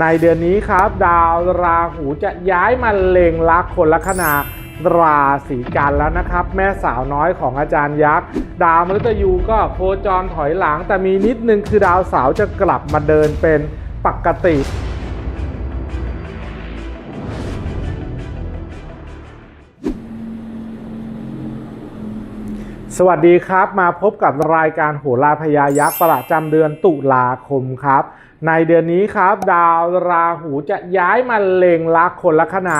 ในเดือนนี้ครับ ดาวราหูจะย้ายมาเล็งลักคนลัคนาราศีกันแล้วนะครับ แม่สาวน้อยของอาจารย์ยักษ์ ดาวมฤตยูก็โคจรถอยหลัง แต่มีนิดนึงคือดาวเสาร์จะกลับมาเดินเป็นปกติสวัสดีครับ มาพบกับรายการโหราพยายักษ์ประจำเดือนตุลาคมครับ ในเดือนนี้ครับ ดาวราหูจะย้ายมาเล็งลักคนลัคนา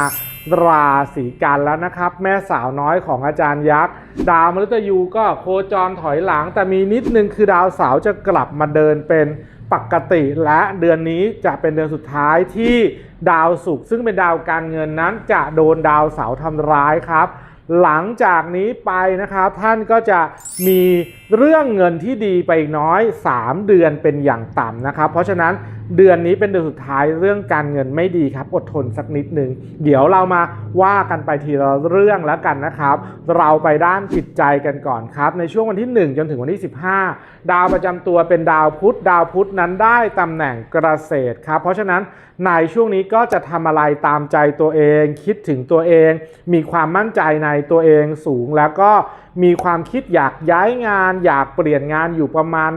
ราศีกันแล้วนะครับ แม่สาวน้อยของอาจารย์ยักษ์ ดาวมฤตยูก็โคจรถอยหลัง แต่มีนิดนึงคือดาวเสาจะกลับมาเดินเป็นปกติและเดือนนี้จะเป็นเดือนสุดท้ายที่ดาวศุกร์ซึ่งเป็นดาวการเงินนั้นจะโดนดาวเสาร์ทำร้ายครับ หลังจากนี้ไปนะครับท่านก็จะมีเรื่องเงินที่ดีไปอีกน้อย 3 เดือนเป็นอย่างต่ำนะครับ เพราะฉะนั้นเดือนนี้เป็นเดือนสุดท้ายเรื่องการเงินไม่ดีครับ อดทนสักนิดหนึ่งเดี๋ยวเรามาว่ากันไปทีละเรื่องแล้วกันนะครับ เราไปด้านจิตใจกันก่อนครับ ในช่วงวันที่ 1 จนถึงวันที่ 15 ดาวประจำตัวเป็นดาวพุธดาวพุธนั้นได้ตำแหน่งเกษตรครับ เพราะฉะนั้นในช่วงนี้ก็จะทำอะไรตามใจตัวเอง คิดถึงตัวเอง มีความมั่นใจในตัวเองสูงแล้วก็มีความคิดอยากย้ายงาน อยากเปลี่ยนงานอยู่ประมาณ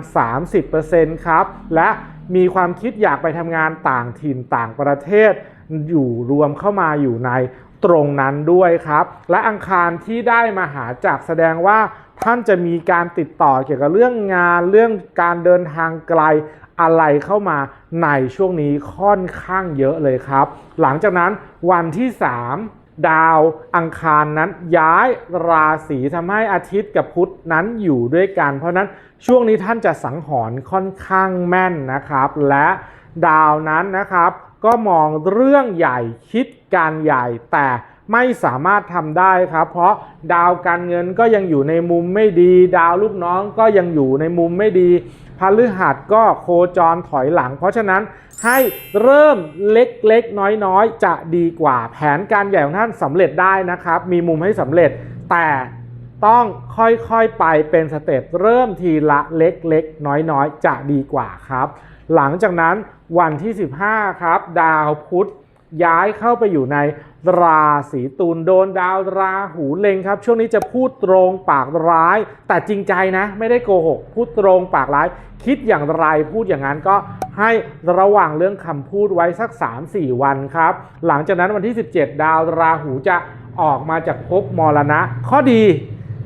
30%ครับและ มีความคิดอยากไปทำงานต่างถิ่นต่างประเทศ อยู่รวมเข้ามาอยู่ในตรงนั้นด้วยครับ และอังคารที่ได้มาหาจักแสดงว่าท่านจะมีการติดต่อเกี่ยวกับเรื่องงานเรื่องการเดินทางไกลอะไรเข้ามาในช่วงนี้ค่อนข้างเยอะเลยครับ หลังจากนั้นวันที่ 3 ดาวอังคารนั้นย้ายราศีทำให้อาทิตย์กับพุธนั้นอยู่ด้วยกัน เพราะนั้นช่วงนี้ท่านจะสังหรณ์ค่อนข้างแม่นนะครับ และดาวนั้นนะครับ ก็มองเรื่องใหญ่คิดการใหญ่แต่ไม่สามารถทำได้ครับ เพราะดาวการเงินก็ยังอยู่ในมุมไม่ดี ดาวลูกน้องก็ยังอยู่ในมุมไม่ดีพฤหัสก็โคจรถอยหลัง เพราะฉะนั้น ให้เริ่มเล็กๆ น้อยๆ จะดีกว่าแผนการใหญ่ของท่านสำเร็จได้นะครับ มีมุมให้สำเร็จแต่ต้องค่อยๆไปเป็นสเต็ปเริ่มทีละเล็กๆ น้อยๆ จะดีกว่าครับ หลังจากนั้นวันที่ 15 ครับ ดาวพุธ ย้ายเข้าไปอยู่ในราศีตุลโดนดาวราหูเล็งครับ ช่วงนี้จะพูดตรงปากร้าย แต่จริงใจนะ ไม่ได้โกหก พูดตรงปากร้าย คิดอย่างไรพูดอย่างนั้นก็ให้ระวังเรื่องคำพูดไว้สัก 3-4 วันครับ หลังจากนั้นวันที่ 17 ดาวราหูจะออกมาจากภพมรณะ ข้อดี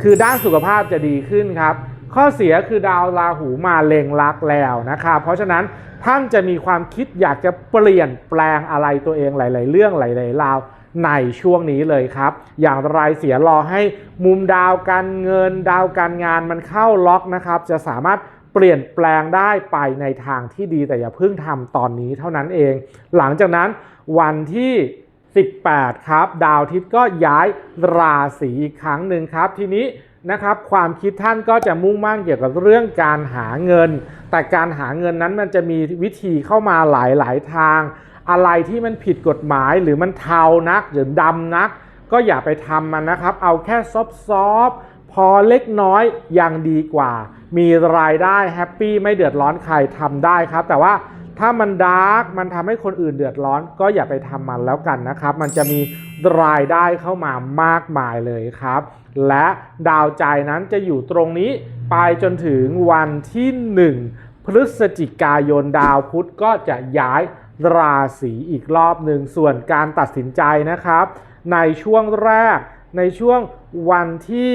คือด้านสุขภาพจะดีขึ้นครับ ข้อเสียคือดาวราหูมาเล็งลักแล้วนะครับเพราะฉะนั้นท่านจะมีความคิดอยากจะเปลี่ยนแปลงอะไรตัวเองหลาย ๆ เรื่องหลายๆราวในช่วงนี้เลยครับ อย่างไรเสียรอให้มุมดาวการเงิน ดาวการงานมันเข้าล็อกนะครับ จะสามารถเปลี่ยนแปลงได้ไปในทางที่ดีแต่อย่าเพิ่งทำตอนนี้เท่านั้นเอง หลังจากนั้นวันที่ 18 ครับ ดาวอาทิตย์ก็ย้ายราศีอีกครั้งหนึ่งครับ ทีนี้ นะครับความคิดท่านก็จะมุ่งมั่นเกี่ยวกับเรื่องการหาเงิน แต่การหาเงินนั้นมันจะมีวิธีเข้ามาหลายๆทาง อะไรที่มันผิดกฎหมายหรือมันเทานักหรือดำนัก ก็อย่าไปทำมันนะครับ เอาแค่ซอฟๆพอเล็กน้อยยังดีกว่า มีรายได้แฮปปี้ไม่เดือดร้อนใครทำได้ครับ แต่ว่า ถ้ามันดาร์กมันทำให้คนอื่นเดือดร้อน ก็อย่าไปทำมันแล้วกันนะครับ มันจะมีรายได้เข้ามามากมายเลยครับ และดาวใจนั้นจะอยู่ตรงนี้ ไปจนถึงวันที่ 1 พฤศจิกายนดาวพุธก็จะย้ายราศีอีกรอบหนึ่งส่วนการตัดสินใจนะครับ ในช่วงแรกในช่วงวันที่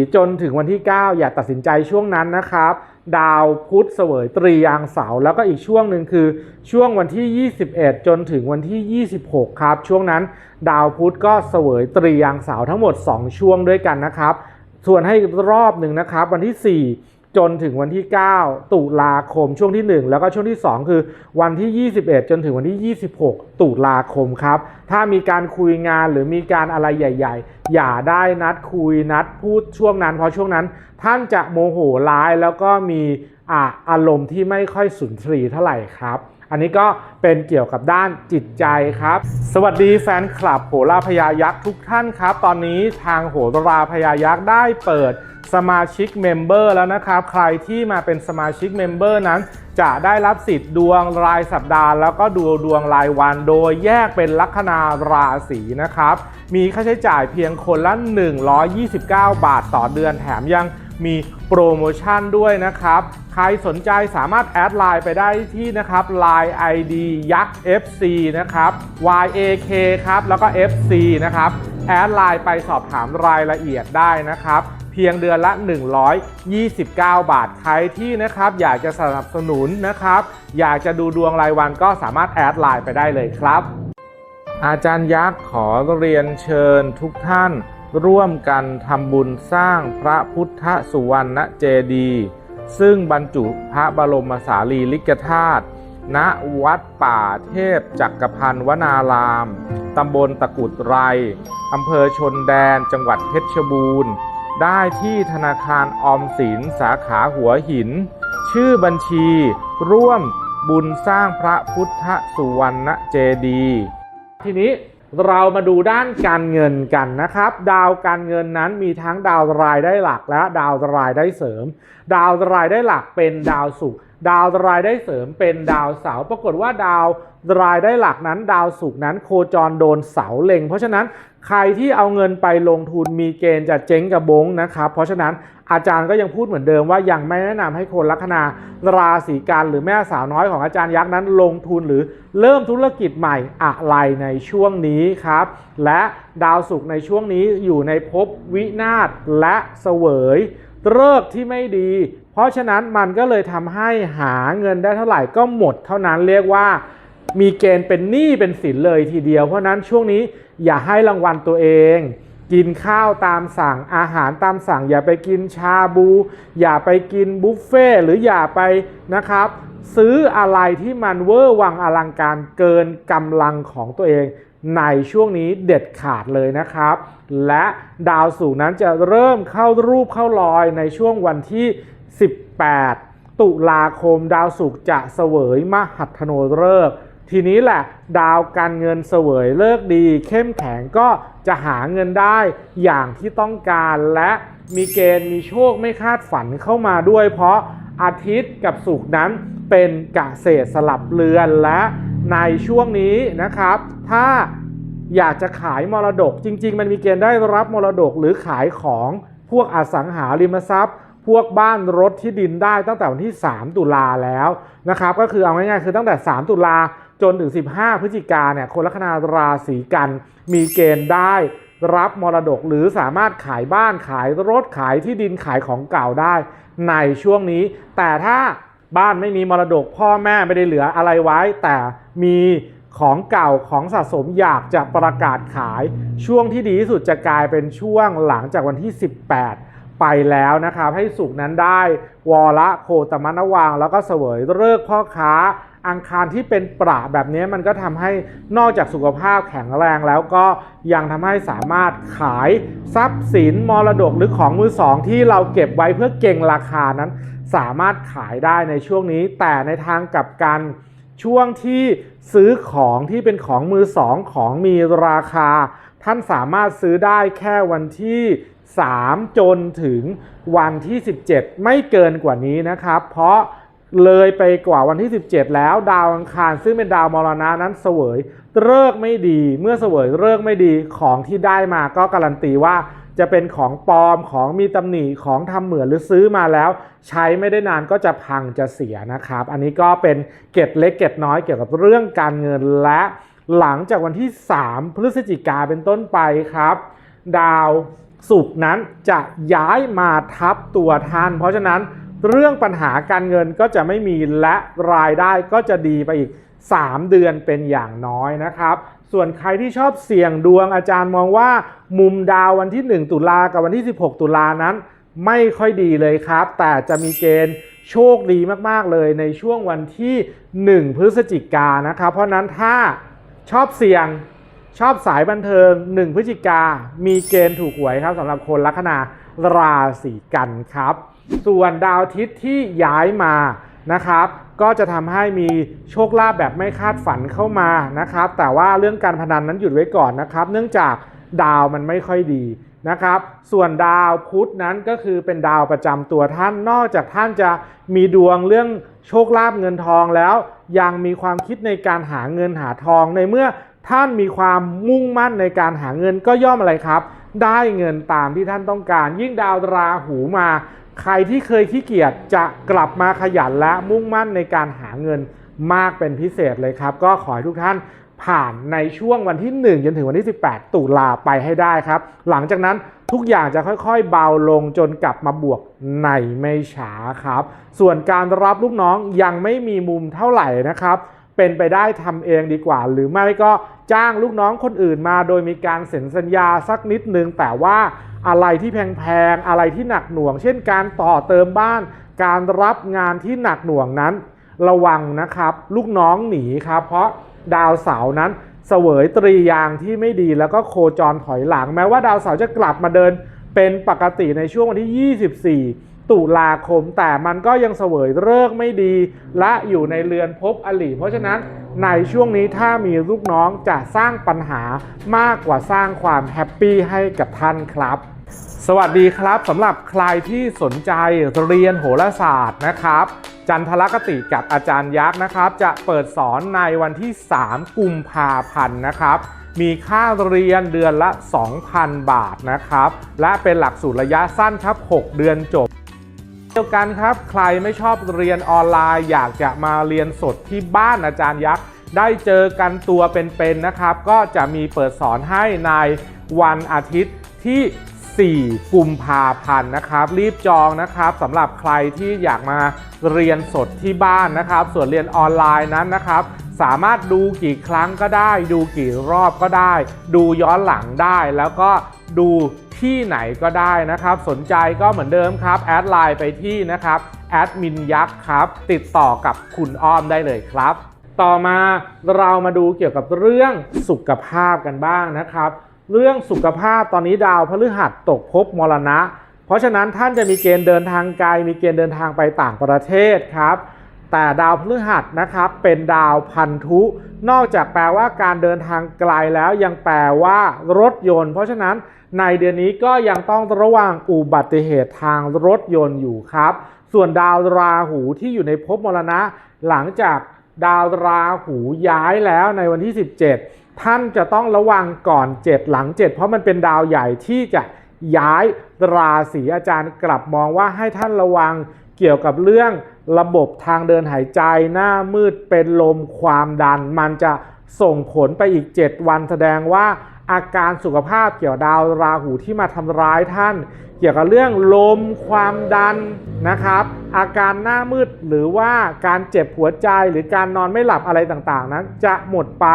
4 จนถึงวันที่ 9 อย่าตัดสินใจช่วงนั้นนะครับ ดาวพุธเสวยตรียางเสาแล้วก็อีกช่วงหนึ่งคือช่วงวันที่ 21 จนถึงวันที่ 26 ครับ ช่วงนั้นดาวพุธก็เสวยตรียางเสาทั้งหมด 2 ช่วงด้วยกันนะครับ ส่วนให้รอบหนึ่งนะครับ วันที่ 4 จนถึงวันที่ 9 ตุลาคมช่วงที่ 1 แล้วก็ช่วงที่ 2 คือวันที่ 21 จนถึงวันที่ 26 ตุลาคมครับ ถ้ามีการคุยงานหรือมีการอะไรใหญ่ ๆ อย่าได้นัดคุยนัดพูดช่วงนั้น เพราะช่วงนั้นท่านจะโมโหร้ายแล้วก็มีอ่าอารมณ์ที่ไม่ค่อยสุนทรีเท่าไหร่ครับอันนี้ก็เป็นเกี่ยวกับด้านจิตใจครับ สวัสดีแฟนคลับโหราพยายักษ์ทุกท่านครับ ตอนนี้ทางโหราพยายักษ์ได้เปิด สมาชิกเมมเบอร์แล้วนะครับ ใครที่มาเป็นสมาชิกเมมเบอร์นั้น จะได้รับสิทธิ์ดวงรายสัปดาห์ แล้วก็ดูดวงรายวัน โดยแยกเป็นลัคนาราศีนะครับ มีค่าใช้จ่ายเพียงคนละ 129 บาทต่อเดือนแถมยังมีโปรโมชั่นด้วยนะครับ ใครสนใจสามารถแอดไลน์ไปได้ที่นะครับ Line ID ยักษ์ FC นะครับ YAK ครับ แล้วก็ FC นะครับ แอดไลน์ไปสอบถามรายละเอียดได้นะครับ เพียงเดือนละ 129 บาท ใครที่นะครับอยากจะสนับสนุนนะครับ อยากจะดูดวงรายวันก็สามารถแอดไลน์ไปได้เลยครับ อาจารย์ยักษ์ขอเรียนเชิญทุกท่าน ร่วมกันทำบุญสร้างพระพุทธสุวรรณเจดีย์ซึ่งบรรจุพระบรมสารีริกธาตุณวัดป่าเทพจักรพันธ์วนาราม ตำบลตะกุดไร อำเภอชนแดน จังหวัดเพชรบูรณ์ ได้ที่ธนาคารออมสินสาขาหัวหิน ชื่อบัญชี ร่วมบุญสร้างพระพุทธสุวรรณเจดี ทีนี้ เรามาดูด้านการเงินกันนะครับ ดาวการเงินนั้นมีทั้งดาวรายได้หลักและดาวรายได้เสริม ดาวรายได้หลักเป็นดาวศุกร์ดาวรายได้เสริมเป็นดาวเสาปรากฏว่าดาวรายได้หลักนั้น ดาวศุกร์นั้นโคจรโดนเสาเล็ง เพราะฉะนั้นใครที่เอาเงินไปลงทุนมีเกณฑ์จะเจ๊งกระบงนะครับ เพราะฉะนั้น อาจารย์ก็ยังพูดเหมือนเดิมว่ายังไม่แนะนำให้คนลัคนาราศีกันหรือแม่สาวน้อยของอาจารย์ยักษ์นั้นลงทุนหรือเริ่มธุรกิจใหม่อะไรในช่วงนี้ครับ และดาวศุกร์ในช่วงนี้อยู่ในภพวินาศและเสวยเลิกที่ไม่ดี เพราะฉะนั้นมันก็เลยทำให้หาเงินได้เท่าไหร่ก็หมดเท่านั้นเรียกว่ามีเกณฑ์เป็นหนี้เป็นสินเลยทีเดียว เพราะนั้นช่วงนี้อย่าให้รางวัลตัวเอง กินข้าวตามสั่งอาหารตามสั่ง อย่าไปกินชาบู อย่าไปกินบุฟเฟ่หรืออย่าไปนะครับ ซื้ออะไรที่มันเวอร์วังอลังการเกินกำลังของตัวเองในช่วงนี้เด็ดขาดเลยนะครับ และดาวศุกนั้นจะเริ่มเข้ารูปเข้ารอยในช่วงวันที่ 18 ตุลาคมดาวศุกร์จะเสวยมหัทโนฤกษ์ ทีนี้แหละดาวการเงินเสวยเลิกดี เข้มแข็งก็จะหาเงินได้อย่างที่ต้องการและมีเกณฑ์มีโชคไม่คาดฝันเข้ามาด้วย เพราะอาทิตย์กับศุกร์นั้นเป็นกะเศษสลับเรือนและในช่วงนี้นะครับ ถ้าอยากจะขายมรดกจริง ๆ มันมีเกณฑ์ได้รับมรดกหรือขายของพวกอสังหาริมทรัพย์พวกบ้านรถที่ดินได้ตั้งแต่วันที่ 3 ตุลาแล้วนะครับ ก็คือเอาง่ายๆคือตั้งแต่ 3 ตุลา จนถึง 15 พฤศจิกาเนี่ยคนลัคนาราศีกัน มีเกณฑ์ได้รับมรดกหรือสามารถขายบ้านขายรถขายที่ดินขายของเก่าได้ในช่วงนี้ แต่ถ้าบ้านไม่มีมรดกพ่อแม่ไม่ได้เหลืออะไรไว้ แต่มีของเก่าของสะสมอยากจะประกาศขาย ช่วงที่ดีที่สุดจะกลายเป็นช่วงหลังจากวันที่ 18 ไปแล้วนะครับ ให้สุกนั้นได้ วอละโคตมนวาง แล้วก็เสวยเลิกพ่อค้า อังคารที่เป็นประแบบนี้มันก็ทำให้นอกจากสุขภาพแข็งแรงแล้วก็ยังทำให้สามารถขายทรัพย์สินมรดกหรือของมือสอง ที่เราเก็บไว้เพื่อเก่งราคานั้น สามารถขายได้ในช่วงนี้ แต่ในทางกลับกันช่วงที่ซื้อของที่เป็นของมือสองของมีราคา ท่านสามารถซื้อได้แค่วันที่ 3 จนถึงวันที่ 17 ไม่เกินกว่านี้นะครับ เพราะ เลยไปกว่าวันที่ 17 แล้วดาวอังคาร ซึ่งเป็นดาวมรณะนั้นเสวยเลิกไม่ดี เมื่อเสวยเลิกไม่ดีของที่ได้มาก็การันตีว่าจะเป็นของปลอมของมีตำหนิของทำเหมือนหรือซื้อมาแล้ว ใช้ไม่ได้นานก็จะพังจะเสียนะครับ อันนี้ก็เป็นเก็ดเล็กเก็ดน้อยเกี่ยวกับเรื่องการเงินและหลังจากวันที่ 3 พฤศจิกาเป็นต้นไปครับ ดาวศุกร์นั้นจะย้ายมาทับตัวท่าน เพราะฉะนั้น เรื่องปัญหาการเงินก็จะไม่มีและรายได้ก็จะดีไปอีก 3 เดือนเป็นอย่างน้อยนะครับ ส่วนใครที่ชอบเสี่ยงดวงอาจารย์มองว่า มุมดาววันที่ 1 ตุลากับวันที่ 16 ตุลานั้น ไม่ค่อยดีเลยครับ แต่จะมีเกณฑ์โชคดีมากๆเลยในช่วงวันที่ 1 พฤศจิกานะครับ เพราะฉะนั้นถ้าชอบเสี่ยงชอบสายบันเทิง 1 พฤศจิกามีเกณฑ์ถูกหวยครับสำหรับคนลัคนาราศีกันครับ ส่วนดาวอาทิตย์ที่ย้ายมานะครับก็จะทำให้มีโชคลาภแบบไม่คาดฝันเข้ามานะครับ แต่ว่าเรื่องการพนันนั้นหยุดไว้ก่อนนะครับ เนื่องจากดาวมันไม่ค่อยดีนะครับ ส่วนดาวพุธนั้นก็คือเป็นดาวประจำตัวท่าน นอกจากท่านจะมีดวงเรื่องโชคลาภเงินทองแล้ว ยังมีความคิดในการหาเงินหาทองในเมื่อท่านมีความมุ่งมั่นในการหาเงินก็ย่อมอะไรครับ ได้เงินตามที่ท่านต้องการ ยิ่งดาวราหูมา ใครที่เคยขี้เกียจจะกลับมาขยันและมุ่งมั่นในการหาเงินมากเป็นพิเศษเลยครับ ก็ขอให้ทุกท่านผ่านในช่วงวันที่ 1 จนถึงวันที่ 18 ตุลาไปให้ได้ครับ หลังจากนั้นทุกอย่างจะค่อยๆ เบาลงจนกลับมาบวกในไม่ช้าครับ ส่วนการรับลูกน้องยังไม่มีมุมเท่าไหร่นะครับ เป็นไปได้ทำเองดีกว่า หรือไม่ก็จ้างลูกน้องคนอื่นมาโดยมีการเซ็นสัญญาสักนิดนึงแต่ว่า อะไรที่แพงๆอะไรที่หนักหน่วง เช่นการต่อเติมบ้าน การรับงานที่หนักหน่วงนั้น ระวังนะครับ ลูกน้องหนีครับ เพราะดาวเสาร์นั้นเสวยตรียางที่ไม่ดีแล้วก็โคจรถอยหลัง แม้ว่าดาวเสาร์จะกลับมาเดินเป็นปกติในช่วงวันที่ 24 ตุลาคม แต่มันก็ยังเสวยเลิกไม่ดี และอยู่ในเรือนภพอลิเพราะฉะนั้นในช่วงนี้ถ้ามีลูกน้องจะสร้างปัญหามากกว่าสร้างความแฮปปี้ให้กับท่านครับ สวัสดีครับสำหรับใครที่สนใจเรียนโหราศาสตร์นะครับ จันทรคติกับอาจารย์ยักษ์นะครับ จะเปิดสอนในวันที่ 3 กุมภาพันธ์นะครับ มีค่าเรียนเดือนละ 2,000 บาทนะครับ และเป็นหลักสูตรระยะสั้นครับ 6 เดือนจบเดียวกันครับ ใครไม่ชอบเรียนออนไลน์ อยากจะมาเรียนสดที่บ้านอาจารย์ยักษ์ได้เจอกันตัวเป็นๆนะครับ ก็จะมีเปิดสอนให้ในวันอาทิตย์ที่ 4 กุมภาพันธ์นะครับ รีบจองนะครับสำหรับใครที่อยากมาเรียนสดที่บ้านนะครับ ส่วนเรียนออนไลน์นั้นนะครับ สามารถดูกี่ครั้งก็ได้ ดูกี่รอบก็ได้ ดูย้อนหลังได้ แล้วก็ดูที่ไหนก็ได้นะครับ สนใจก็เหมือนเดิมครับ แอดไลน์ไปที่นะครับแอดมินยักษ์ครับ ติดต่อกับคุณอ้อมได้เลยครับ ต่อมาเรามาดูเกี่ยวกับเรื่องสุขภาพกันบ้างนะครับ เรื่องสุขภาพตอนนี้ดาวพฤหัสตกภพมรณะ เพราะฉะนั้นท่านจะมีเกณฑ์เดินทางไกลมีเกณฑ์เดินทางไปต่างประเทศครับแต่ดาวพฤหัสนะครับเป็นดาวพันธุ นอกจากแปลว่าการเดินทางไกลแล้วยังแปลว่ารถยนต์ เพราะฉะนั้นในเดือนนี้ก็ยังต้องระวังอุบัติเหตุทางรถยนต์อยู่ครับ ส่วนดาวราหูที่อยู่ในภพมรณะ หลังจากดาวราหูย้ายแล้วในวันที่ 17 ท่านจะต้องระวังก่อน7หลัง7เพราะมันเป็นดาวใหญ่ที่จะย้ายราศีอาจารย์กลับมองว่าให้ท่านระวังเกี่ยวกับเรื่องระบบทางเดินหายใจหน้ามืดเป็นลมความดัน มันจะส่งผลไปอีก 7 วันแสดงว่าอาการสุขภาพเกี่ยวดาวราหูที่มาทำร้ายท่าน กี่ยวกับเรื่องลมความดันนะครับ อาการหน้ามืดหรือว่าการเจ็บหัวใจหรือการนอนไม่หลับอะไรต่างๆนั้นจะหมดไป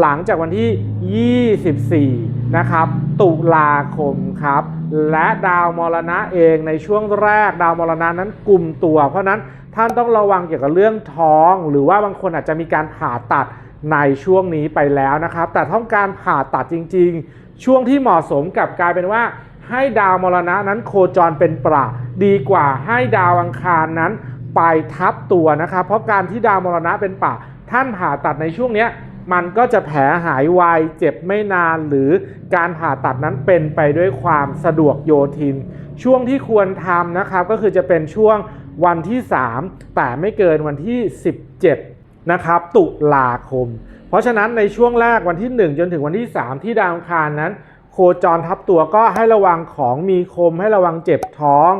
หลังจากวันที่ 24 นะครับ ตุลาคมครับ และดาวมรณะเองในช่วงแรกดาวมรณะนั้นกลุ่มตัว เพราะฉะนั้นท่านต้องระวังเกี่ยวกับเรื่องท้อง หรือว่าบางคนอาจจะมีการผ่าตัดในช่วงนี้ไปแล้วนะครับ แต่ต้องการผ่าตัดจริง ๆ ช่วงที่เหมาะสมกับกลายเป็นว่า ให้ดาวมรณะนั้นโคจรเป็นประดีกว่าให้ดาวอังคารนั้นไปทับตัวนะครับ เพราะการที่ดาวมรณะเป็นป่าท่านผ่าตัดในช่วงนี้มันก็จะแผลหายไวเจ็บไม่นานหรือการผ่าตัดนั้นเป็นไปด้วยความสะดวกโยทิน ช่วงที่ควรทำนะครับก็คือจะเป็นช่วงวันที่ 3 แต่ไม่เกินวันที่ 17 นะครับตุลาคม เพราะฉะนั้นในช่วงแรกวันที่ 1 จนถึงวันที่ 3 ที่ดาวอังคารนั้น คจรทับตัวก็ให้ระวังของมีคมให้ระวังเจ็บท้อง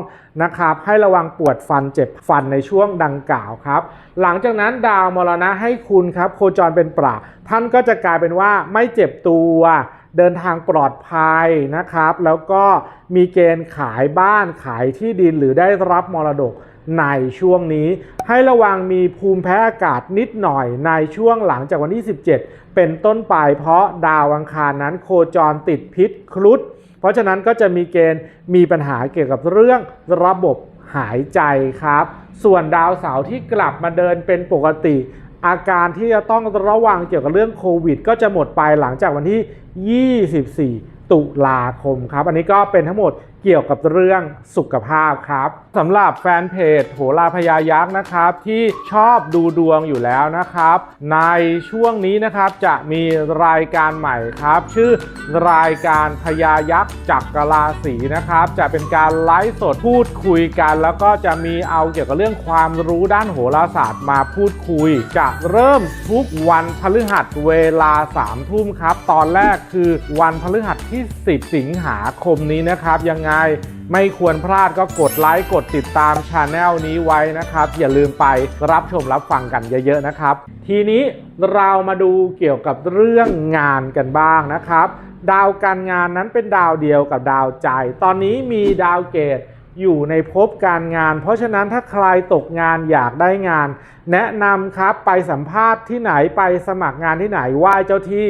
นะครับ ให้ระวังปวดฟันเจ็บฟันในช่วงดังกล่าวครับ หลังจากนั้นดาวมรณะให้คุณครับ โคจรเป็นประท่านก็จะกลายเป็นว่าไม่เจ็บตัวเดินทางปลอดภัยนะครับ แล้วก็มีเกณฑ์ขายบ้านขายที่ดินหรือได้รับมรดก ในช่วงนี้ ให้ระวังมีภูมิแพ้อากาศนิดหน่อยในช่วงหลังจากวันที่ 17 เป็นต้นไปเพราะดาวอังคารนั้นโคจรติดพิษครุฑเพราะฉะนั้นก็จะมีเกณฑ์มีปัญหาเกี่ยวกับเรื่องระบบหายใจครับ ส่วนดาวเสาร์ที่กลับมาเดินเป็นปกติ อาการที่จะต้องระวังเกี่ยวกับเรื่องโควิด ก็จะหมดไปหลังจากวันที่ 24 ตุลาคมครับ อันนี้ก็เป็นทั้งหมดเกี่ยวกับเรื่องสุขภาพครับสำหรับแฟนเพจโหราพยายักษ์นะครับที่ชอบดูดวงอยู่แล้วนะครับ ในช่วงนี้นะครับจะมีรายการใหม่ครับ ชื่อรายการพยายักษ์จักรราศีนะครับ จะเป็นการไลฟ์สดพูดคุยกัน แล้วก็จะมีเอาเกี่ยวกับเรื่องความรู้ด้านโหราศาสตร์มาพูดคุย จะเริ่มทุกวันพฤหัสเวลา3ามทุ่มครับ ตอนแรกคือวันพฤหัสที่ 10 สิงหาคมนี้นะครับยังไง ไม่ควรพลาดก็กดไลค์กดติดตามช anel นี้ไว้นะครับ อย่าลืมไปรับชมรับฟังกันเยอะๆนะครับ ทีนี้เรามาดูเกี่ยวกับเรื่องงานกันบ้างนะครับ ดาวการงานนั้นเป็นดาวเดียวกับดาวใจ ตอนนี้มีดาวเกตอยู่ในภพการงาน เพราะฉะนั้นถ้าใครตกงานอยากได้งาน แนะนำครับไปสัมภาษณ์ที่ไหนไปสมัครงานที่ไหนไหว้เจ้าที่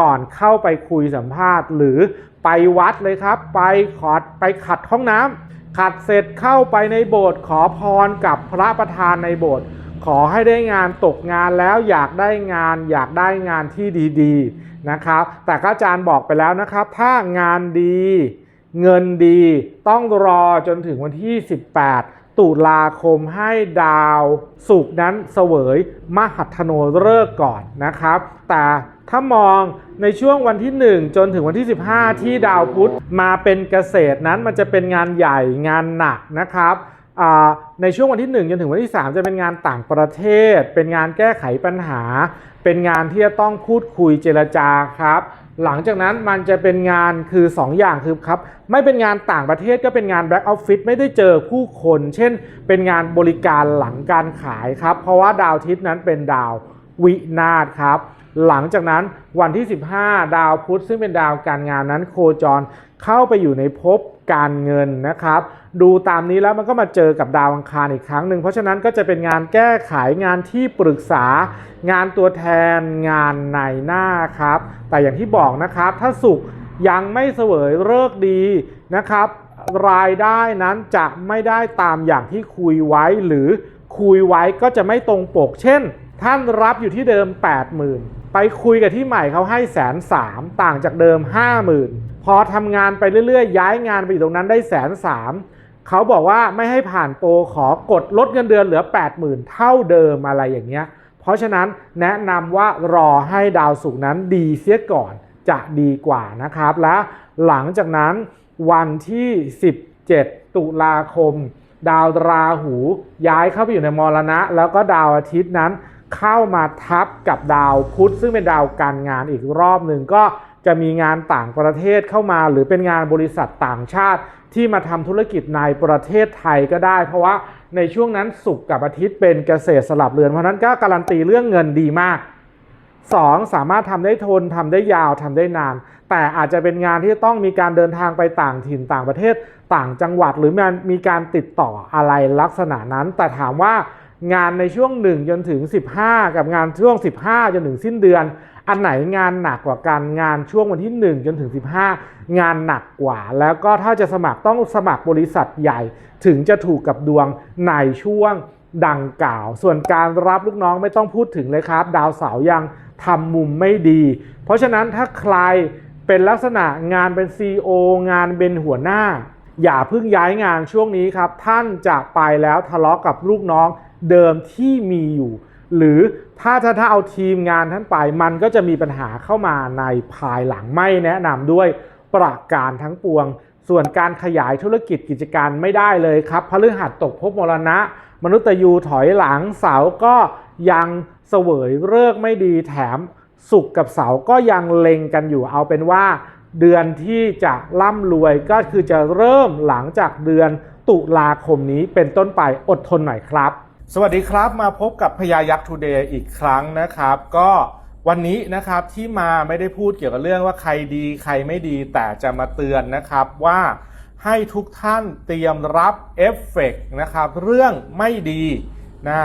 ก่อนเข้าไปคุยสัมภาษณ์ หรือ ไปวัดเลยครับ ไปขอดไปขัดห้องน้ำขัดเสร็จเข้าไปในโบสถ์ขอพรกับพระประธานในโบสถ์ขอให้ได้งานตกงานแล้วอยากได้งานอยากได้งานที่ดีๆนะครับ แต่ก็อาจารย์บอกไปแล้วนะครับ ถ้างานดี เงินดีต้องรอจนถึงวันที่ 18 ตุลาคมให้ดาวสุกนั้นเสวยมหัทโนฤกษ์ก่อนนะครับ แต่ถ้ามองในช่วงวันที่ 1 จนถึงวันที่ 15 ที่ดาวพุธมาเป็นเกษตรนั้นมันจะเป็นงานใหญ่งานหนักนะครับในช่วงวันที่ 1 จนถึงวันที่ 3 จะเป็นงานต่างประเทศ เป็นงานแก้ไขปัญหา เป็นงานที่จะต้องพูดคุยเจรจาครับ หลังจากนั้นมันจะเป็นงานคือ 2 อย่างคือครับ ไม่เป็นงานต่างประเทศก็เป็นงานแบ็กออฟฟิศไม่ได้เจอผู้คน เช่น เป็นงานบริการหลังการขายครับ เพราะว่าดาวอาทิตย์นั้นเป็นดาววินาศครับ หลังจากนั้นวันที่ 15 ดาวพุธซึ่งเป็นดาวการงานนั้นโคจรเข้าไปอยู่ในภพการเงินนะครับ ดูตามนี้แล้วมันก็มาเจอกับดาวอังคารอีกครั้งหนึ่งเพราะฉะนั้นก็จะเป็นงานแก้ไขงานที่ปรึกษา งานตัวแทน งานในหน้าครับ แต่อย่างที่บอกนะครับ ถ้าสุขยังไม่เสวยเลิกดีนะครับ รายได้นั้นจะไม่ได้ตามอย่างที่คุยไว้หรือคุยไว้ก็จะไม่ตรงปก เช่น ท่านรับอยู่ที่เดิม 80,000 ไปคุยกับที่ใหม่เขาให้แสนสามต่างจากเดิม 50,000 พอทำงานไปเรื่อยๆ ย้ายงานไปอยู่ตรงนั้นได้แสนสาม เขาบอกว่าไม่ให้ผ่านโปรขอกดลดเงินเดือนเหลือ 80,000 เท่าเดิมอะไรอย่างเงี้ย เพราะฉะนั้นแนะนำว่ารอให้ดาวศุกนั้นดีเสียก่อนจะดีกว่านะครับ และหลังจากนั้นวันที่ 17 ตุลาคม ดาวราหูย้ายเข้าไปอยู่ในมรณะ แล้วก็ดาวอาทิตย์นั้นเข้ามาทับกับดาวพุธซึ่งเป็นดาวการงานอีกรอบหนึ่งก็จะมีงานต่างประเทศเข้ามา หรือเป็นงานบริษัทต่างชาติ ที่มาทำธุรกิจในประเทศไทยก็ได้ เพราะว่าในช่วงนั้นศุกร์กับอาทิตย์เป็นเกษตรสลับเรือนเพราะนั้นก็การันตีเรื่องเงินดีมาก 2. สามารถทำได้ทนทำได้ยาวทำได้นาน แต่อาจจะเป็นงานที่ต้องมีการเดินทางไปต่างถิ่นต่างประเทศ ต่างจังหวัดหรือมันมีการติดต่ออะไรลักษณะนั้น แต่ถามว่างานในช่วง 1 จนถึง 15 กับงานช่วง 15 จนถึงสิ้นเดือน อันไหนงานหนักกว่ากันงานช่วงวันที่ 1 จนถึง 15 งานหนักกว่า แล้วก็ถ้าจะสมัครต้องสมัครบริษัทใหญ่ ถึงจะถูกกับดวงในช่วงดังกล่าว ส่วนการรับลูกน้องไม่ต้องพูดถึงเลยครับ ดาวเสาร์ยังทำมุมไม่ดี เพราะฉะนั้นถ้าใครเป็นลักษณะงานเป็น CEO งานเป็นหัวหน้า อย่าเพิ่งย้ายงานช่วงนี้ครับ ท่านจะไปแล้วทะเลาะกับลูกน้องเดิมที่มีอยู่ หรือ ถ้าถ้าถ้าเอาทีมงานท่านไปมันก็จะมีปัญหาเข้ามาในภายหลังไม่แนะนำด้วยประการทั้งปวง ส่วนการขยายธุรกิจกิจการไม่ได้เลยครับพฤหัสตกภพมรณะ มนุษย์ยูถอยหลังเสาก็ยังเสวยเลิกไม่ดีแถมสุกกับเสาก็ยังเล็งกันอยู่เอาเป็นว่า เดือนที่จะร่ำรวยก็คือจะเริ่มหลังจากเดือนตุลาคมนี้เป็นต้นไปอดทนหน่อยครับ สวัสดีครับมาพบกับพยายักษ์ทูเดย์อีกครั้งนะครับ ก็วันนี้นะครับที่มาไม่ได้พูดเกี่ยวกับเรื่องว่าใครดีใครไม่ดีแต่จะมาเตือนนะครับว่าให้ทุกท่านเตรียมรับเอฟเฟกต์นะครับเรื่องไม่ดีนะ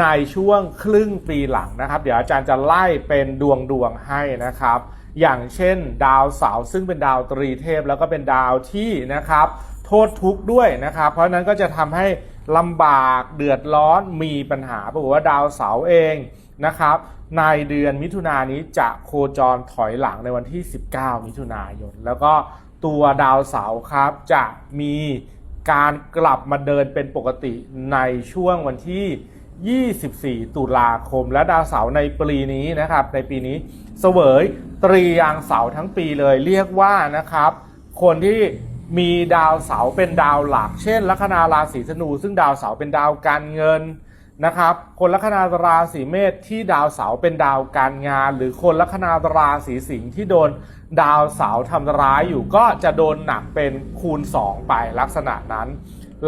ในช่วงครึ่งปีหลังนะครับ เดี๋ยวอาจารย์จะไล่เป็นดวงดวงให้นะครับ อย่างเช่น ดาวเสาร์ซึ่งเป็นดาวตรีเทพแล้วก็เป็นดาวที่นะครับ โทษทุกข์ด้วยนะครับ เพราะนั้นก็จะทำให้ลำบากเดือดร้อนมีปัญหาปรากฏว่าดาวเสาร์เองนะครับ ในเดือนมิถุนายนนี้จะโคจรถอยหลังในวันที่ 19 มิถุนายน แล้วก็ตัวดาวเสาร์ครับจะมีการกลับมาเดินเป็นปกติในช่วงวันที่ 24 ตุลาคม และดาวเสาร์ในปีนี้นะครับ ในปีนี้เสวยตรียางเสาร์ทั้งปีเลยเรียกว่านะครับ คนที่ มีดาวเสาร์เป็นดาวหลัก เช่น ลัคนาราศีธนู ซึ่งดาวเสาร์เป็นดาวการเงินนะครับ คนลัคนาราศีเมษที่ดาวเสาร์เป็นดาวการงาน หรือคนลัคนาราศีสิงห์ที่โดนดาวเสาร์ทำร้ายอยู่ก็จะโดนหนักเป็นคูณ 2 ไปลักษณะนั้น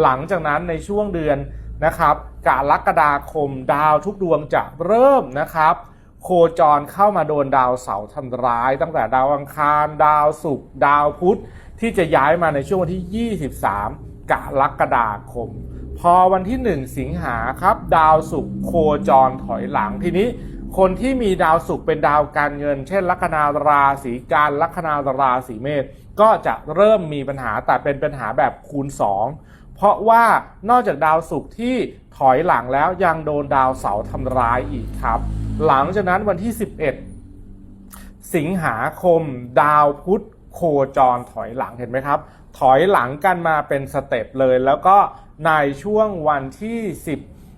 หลังจากนั้นในช่วงเดือนนะครับกรกฎาคมดาวทุกดวงจะเริ่มนะครับ โคจรเข้ามาโดนดาวเสาร์ทำร้าย ตั้งแต่ดาวอังคาร ดาวศุกร์ดาวพุธที่จะย้ายมาในช่วงวันที่ 23 กรกฎาคม พอวันที่ 1 สิงหาครับ ดาวศุกร์โคจรถอยหลังทีนี้ คนที่มีดาวศุกร์เป็นดาวการเงิน เช่น ลัคนาราศีกันลัคนาราศีเมษก็จะเริ่มมีปัญหาแต่เป็นปัญหาแบบคูณ 2 เพราะว่านอกจากดาวศุกร์ที่ถอยหลังแล้วยังโดนดาวเสาร์ทำร้ายอีกครับ หลังจากนั้นวันที่ 11 สิงหาคม ดาวพุธโคจรถอยหลังเห็นไหมครับ ถอยหลังกันมาเป็นสเต็ปเลย แล้วก็ในช่วงวันที่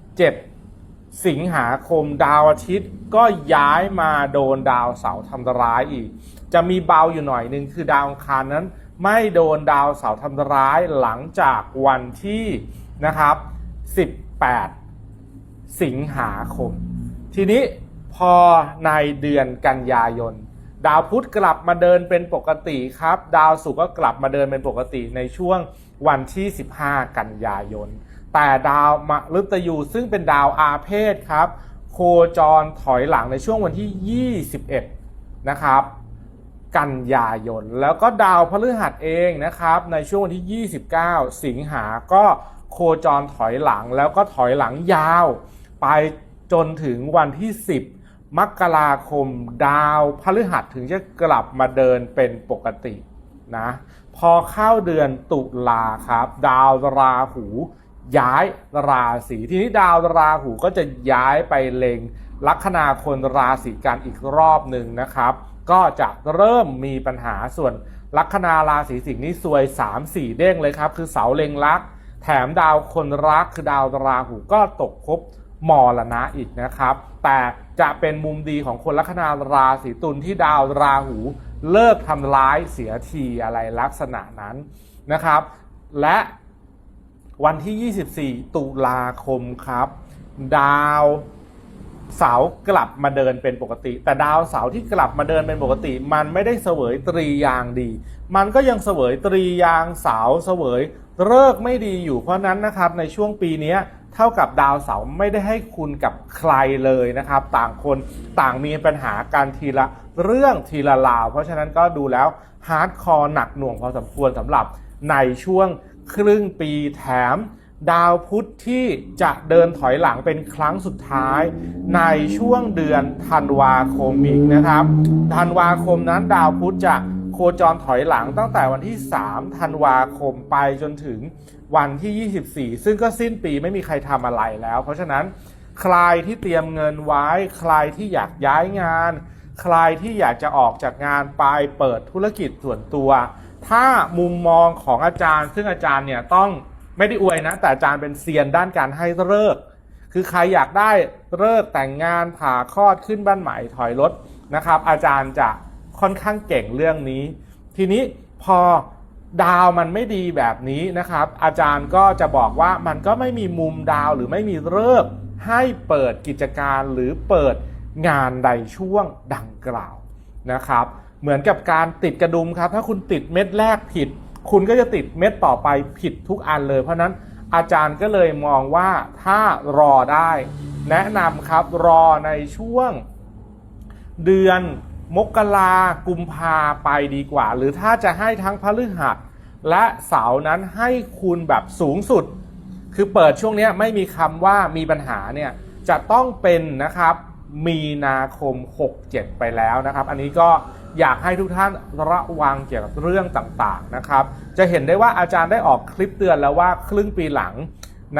17 สิงหาคม ดาวอาทิตย์ก็ย้ายมาโดนดาวเสาร์ทำร้ายอีก จะมีเบาอยู่หน่อยนึงคือดาวอังคารนั้น ไม่โดนดาวเสาร์ทำร้ายหลังจากวันที่นะครับ 18 สิงหาคม ทีนี้พอในเดือนกันยายน ดาวพุธกลับมาเดินเป็นปกติครับ ดาวศุกร์ก็กลับมาเดินเป็นปกติในช่วงวันที่ 15 กันยายน แต่ดาวมฤตยูซึ่งเป็นดาวอาเพศครับ โคจรถอยหลังในช่วงวันที่ 21 นะครับ กันยายน แล้วก็ดาวพฤหัสเองนะครับ ในช่วงวันที่ 29 สิงหาก็โคจรถอยหลังแล้วก็ถอยหลังยาว ไปจนถึงวันที่ 10 มกราคมดาวพฤหัสถึงจะกลับมาเดินเป็นปกตินะพอเข้าเดือนตุลาครับ ดาวราหูย้ายราศีทีนี้ดาวราหูก็จะย้ายไปเล็งลัคนาคนราศีกันอีกรอบหนึ่งนะครับ ก็จะเริ่มมีปัญหาส่วนลัคนาราศีสิงห์นี่ซวย 3-4 เด้งเลยครับ คือเสาเล็งลัก แถมดาวคนรักคือดาวราหูก็ตกภพมรณะอีกนะครับ แต่จะเป็นมุมดีของคนลัคนาราศีตุลที่ดาวราหูเลิกทำร้ายเสียทีอะไรลักษณะนั้นนะครับ และวันที่ 24 ตุลาคมครับ ดาว เสากลับมาเดินเป็นปกติ แต่ดาวเสาที่กลับมาเดินเป็นปกติ มันไม่ได้เสวยตรียางดี มันก็ยังเสวยตรียางเสาเสวยเลิกไม่ดีอยู่เพราะนั้นนะครับในช่วงปีนี้เท่ากับดาวเสาไม่ได้ให้คุณกับใครเลยนะครับ ต่างคนต่างมีปัญหาการทีละเรื่องทีละราว เพราะฉะนั้นก็ดูแล้วฮาร์ดคอร์หนักหน่วงพอสมควรสำหรับในช่วงครึ่งปีแถม ดาวพุธที่จะเดินถอยหลังเป็นครั้งสุดท้ายในช่วงเดือนธันวาคมอีกนะครับธันวาคมนั้นดาวพุธจะโคจรถอยหลังตั้งแต่วันที่ 3 ธันวาคมไปจนถึงวันที่ 24 ซึ่งก็สิ้นปีไม่มีใครทำอะไรแล้ว เพราะฉะนั้นใครที่เตรียมเงินไว้ ใครที่อยากย้ายงาน ใครที่อยากจะออกจากงานไปเปิดธุรกิจส่วนตัว ถ้ามุมมองของอาจารย์ ซึ่งอาจารย์เนี่ยต้อง ไม่ได้อวยนะ แต่อาจารย์เป็นเซียนด้านการให้เลิกษ์คือใครอยากได้เลิกษ์แต่งงานผ่าคลอดขึ้นบ้านใหม่ถอยรถนะครับ อาจารย์จะค่อนข้างเก่งเรื่องนี้ ทีนี้พอดาวมันไม่ดีแบบนี้นะครับ อาจารย์ก็จะบอกว่ามันก็ไม่มีมุมดาวหรือไม่มีเลิกษ์ให้เปิดกิจการหรือเปิดงานใดช่วงดังกล่าวนะครับ เหมือนกับการติดกระดุมครับ ถ้าคุณติดเม็ดแรกผิด คุณก็จะติดเม็ดต่อไปผิดทุกอันเลย เพราะนั้นอาจารย์ก็เลยมองว่าถ้ารอได้ แนะนำครับรอในช่วง เดือนมกรากุมภาไปดีกว่า หรือถ้าจะให้ทั้งพฤหัสและเสาร์นั้นให้คุณแบบสูงสุด คือเปิดช่วงนี้ไม่มีคำว่ามีปัญหาเนี่ยจะต้องเป็นนะครับมีนาคม 67 ไปแล้วนะครับ อันนี้ก็ อยากให้ทุกท่านระวังเกี่ยวกับเรื่องต่างๆนะครับ จะเห็นได้ว่าอาจารย์ได้ออกคลิปเตือนแล้วว่าครึ่งปีหลัง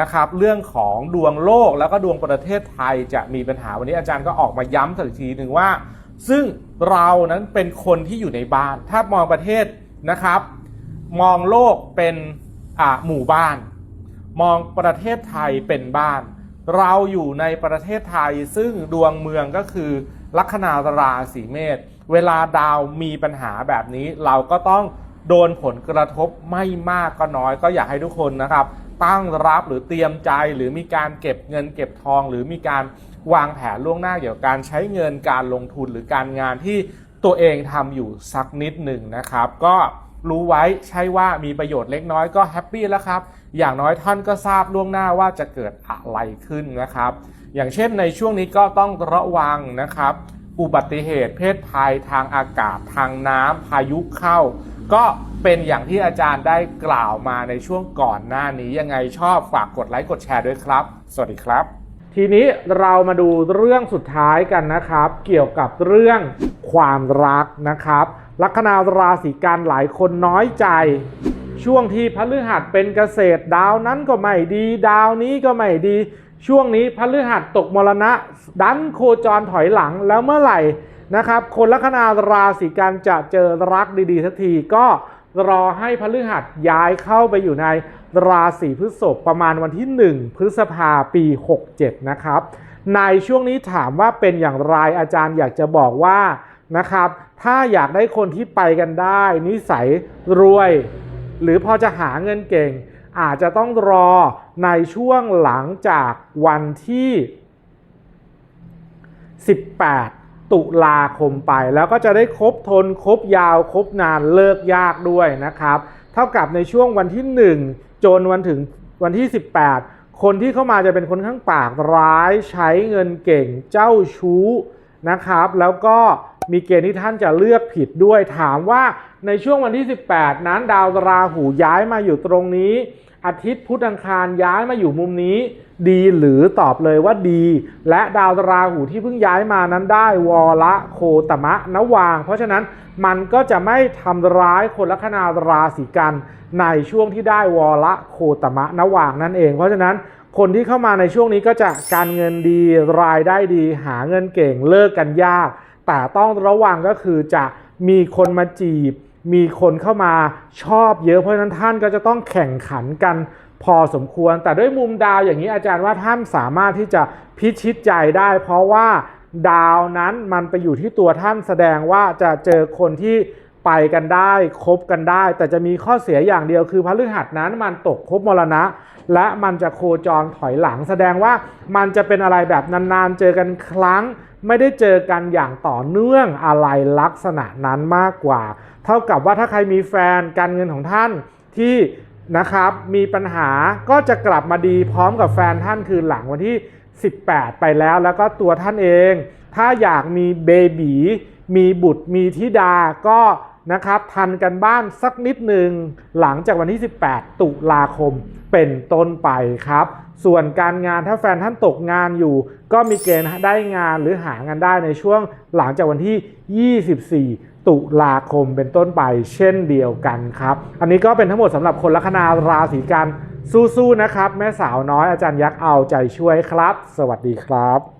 นะครับเรื่องของดวงโลกแล้วก็ดวงประเทศไทยจะมีปัญหาวันนี้อาจารย์ก็ออกมาย้ำสักทีหนึ่งว่า ซึ่งเรานั้นเป็นคนที่อยู่ในบ้าน ถ้ามองประเทศนะครับ มองโลกเป็นหมู่บ้าน มองประเทศไทยเป็นบ้าน เราอยู่ในประเทศไทยซึ่งดวงเมืองก็คือ ลัคนาราศีเมษเวลาดาวมีปัญหาแบบนี้ เราก็ต้องโดนผลกระทบไม่มากก็น้อย ก็อยากให้ทุกคนนะครับ ตั้งรับหรือเตรียมใจหรือมีการเก็บเงินเก็บทอง หรือมีการวางแผนล่วงหน้าเกี่ยวกับการใช้เงินการลงทุนหรือการงานที่ตัวเองทำอยู่สักนิดหนึ่งนะครับ ก็รู้ไว้ใช่ว่ามีประโยชน์เล็กน้อยก็แฮปปี้แล้วครับ อย่างน้อยท่านก็ทราบล่วงหน้าว่าจะเกิดอะไรขึ้นนะครับ อย่างเช่นในช่วงนี้ก็ต้องระวังนะครับ อุบัติเหตุเพศภัยทางอากาศทางน้ำพายุเข้า ก็เป็นอย่างที่อาจารย์ได้กล่าวมาในช่วงก่อนหน้านี้ยังไงชอบฝากกดไลค์กดแชร์ด้วยครับ สวัสดีครับ ทีนี้เรามาดูเรื่องสุดท้ายกันนะครับ เกี่ยวกับเรื่องความรักนะครับลัคนาราศีกันหลายคนน้อยใจ ช่วงที่พฤหัสเป็นเกษตรดาวนั้นก็ไม่ดี ดาวนี้ก็ไม่ดี ช่วงนี้พฤหัสตกมรณะ ดันโคจรถอยหลังแล้วเมื่อไหร่นะครับ คนลัคนาราศีกันจะเจอรักดีๆสักทีก็รอให้พฤหัสย้ายเข้าไปอยู่ในราศีพฤษภประมาณวันที่ 1 พฤษภาปี 67 นะครับ ในช่วงนี้ถามว่าเป็นอย่างไรอาจารย์อยากจะบอกว่านะครับ ถ้าอยากได้คนที่ไปกันได้ นิสัยรวย หรือพอจะหาเงินเก่ง อาจจะต้องรอในช่วงหลังจากวันที่ 18 ตุลาคมไป แล้วก็จะได้ครบทนครบยาวครบนานเลิกยากด้วยนะครับ เท่ากับในช่วงวันที่ 1 จนวันถึงวันที่ 18 คนที่เข้ามาจะเป็นคนข้างปากร้ายใช้เงินเก่งเจ้าชู้นะครับ แล้วก็ มีเกณฑ์ที่ท่านจะเลือกผิดด้วยถามว่าในช่วงวันที่ 18 นั้นดาวราหูย้ายมาอยู่ตรงนี้ อาทิตย์พุธอังคารย้ายมาอยู่มุมนี้ ดีหรือตอบเลยว่าดี และดาวราหูที่เพิ่งย้ายมานั้นได้วอละโคตมะนวาง เพราะฉะนั้นมันก็จะไม่ทำร้ายคนลัคนาราศีกันในช่วงที่ได้วอละโคตมะนวางนั่นเอง เพราะฉะนั้นคนที่เข้ามาในช่วงนี้ก็จะการเงินดีรายได้ดีหาเงินเก่งเลิกกันยาก แต่ต้องระวังก็คือจะมีคนมาจีบ มีคนเข้ามาชอบเยอะเพราะฉะนั้นท่านก็จะต้องแข่งขันกันพอสมควร แต่ด้วยมุมดาวอย่างนี้อาจารย์ว่าท่านสามารถที่จะพิชิตใจได้ เพราะว่าดาวนั้นมันไปอยู่ที่ตัวท่านแสดงว่าจะเจอคนที่ ไปกันได้คบกันได้ แต่จะมีข้อเสียอย่างเดียวคือพฤหัสนั้นมันตกคบมรณะ และมันจะโคจรถอยหลัง แสดงว่ามันจะเป็นอะไรแบบนานๆ เจอกันครั้ง ไม่ได้เจอกันอย่างต่อเนื่องอะไรลักษณะนั้นมากกว่า เท่ากับว่าถ้าใครมีแฟนการเงินของท่านที่นะครับมีปัญหาก็จะกลับมาดีพร้อมกับแฟนท่านคือหลังวันที่ 18 ไปแล้วแล้วก็ตัวท่านเอง ถ้าอยากมีเบบีมีบุตรมีธิดาก็ นะครับทันกันบ้านสักนิดหนึ่งหลังจากวันที่ 18 ตุลาคมเป็นต้นไปครับ ส่วนการงานถ้าแฟนท่านตกงานอยู่ ก็มีเกณฑ์ได้งานหรือหางานได้ในช่วงหลังจากวันที่ 24ตุลาคมเป็นต้นไปเช่นเดียวกันครับ อันนี้ก็เป็นทั้งหมดสำหรับคนลัคนาราศีกันสู้ๆนะครับ แม่สาวน้อยอาจารย์ยักษ์เอาใจช่วยครับ สวัสดีครับ